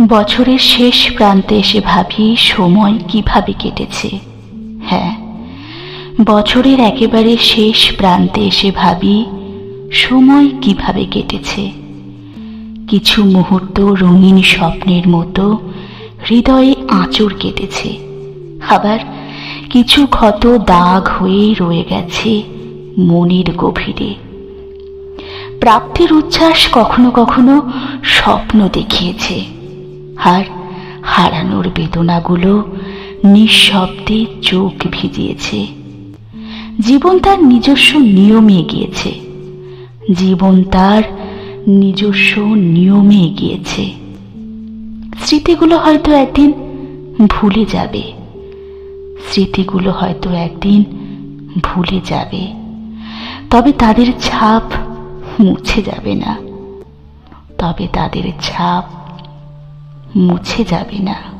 বছরের শেষ প্রান্তে এসে ভাবি সময় কীভাবে কেটেছে। হ্যাঁ বছরের একেবারে শেষ প্রান্তে এসে ভাবি সময় কীভাবে কেটেছে। কিছু মুহূর্ত রঙিন স্বপ্নের মতো হৃদয়ে আঁচড় কেটেছে। আবার কিছু ক্ষত দাগ হয়েই রয়ে গেছে মনের গভীরে। প্রাপ্তির উচ্ছ্বাস কখনো কখনো স্বপ্ন দেখিয়েছে। আর হারানোর বেদনাগুলো নিঃশব্দে চোখ ভিজিয়েছে। জীবন তার নিজস্ব নিয়মে এগিয়েছে। জীবন তার নিজস্ব নিয়মে এগিয়েছে। স্মৃতিগুলো হয়তো একদিন ভুলে যাবে। স্মৃতিগুলো হয়তো একদিন ভুলে যাবে। তবে তাদের ছাপ মুছে যাবে না। তবে তাদের ছাপ মুছে যাবে না।